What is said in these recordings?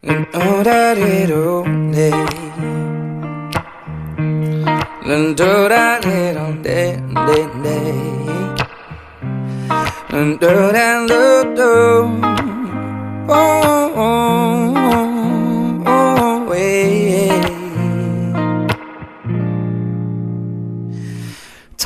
And all that it only and all that it on day, day, day. Then do that, it do Oh, oh, oh.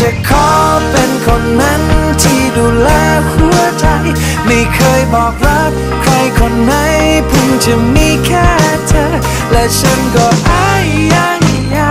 จะขอเป็นคนนั้นที่ดูแลหัวใจ ไม่เคยบอกรักใครคนไหนเพิ่งจะมีแค่เธอ และฉันก็อายยายา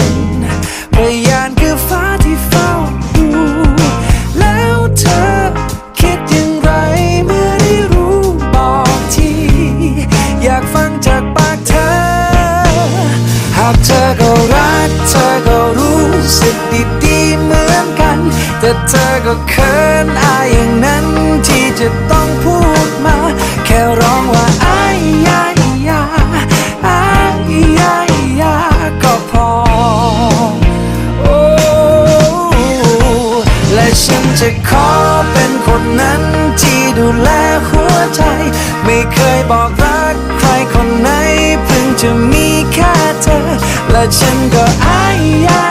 สึกดีๆเหมือนกัน แต่เธอก็เขินอายอย่างนั้นที่จะต้องพูดมา แค่ร้องว่าอายยายาอายยายาก็พอ โอ้และฉันจะขอเป็นคนนั้นที่ดูแลหัวใจ ไม่เคยบอกรักใครคนไหนเพิ่งจะมีแค่เธอ และฉันก็อายยายา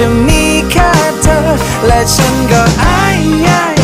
จะมีแค่เธอ และฉันก็อาย